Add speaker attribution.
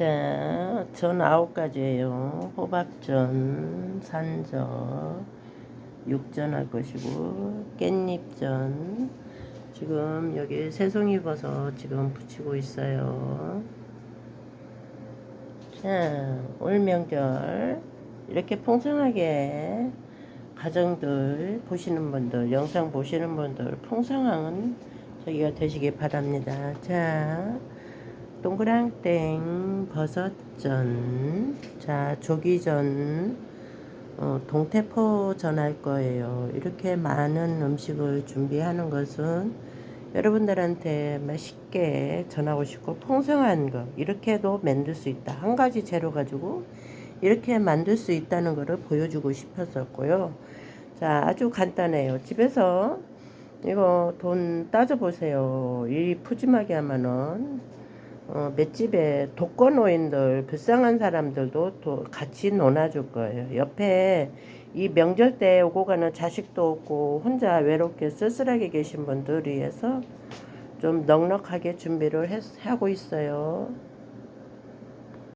Speaker 1: 자, 전 아홉 가지예요. 호박전, 산적, 육전 할 것이고, 깻잎전. 지금 여기 새송이 버섯 지금 붙이고 있어요. 자, 올 명절 이렇게 풍성하게 가정들 보시는 분들, 영상 보시는 분들 풍성한 저기가 되시기 바랍니다. 자, 동그랑땡 버섯전, 자 조기전, 어, 동태포 전 할 거예요. 이렇게 많은 음식을 준비하는 것은 여러분들한테 맛있게 전하고 싶고 풍성한 거 이렇게도 만들 수 있다. 한 가지 재료 가지고 이렇게 만들 수 있다는 것을 보여주고 싶었었고요. 자 아주 간단해요. 집에서 이거 돈 따져보세요. 이 푸짐하게 하면은 어, 맷집에 독거노인들 불쌍한 사람들도 또 같이 논아줄 거예요. 옆에 이 명절 때 오고 가는 자식도 없고 혼자 외롭게 쓸쓸하게 계신 분들 위해서 좀 넉넉하게 준비를 했, 하고 있어요.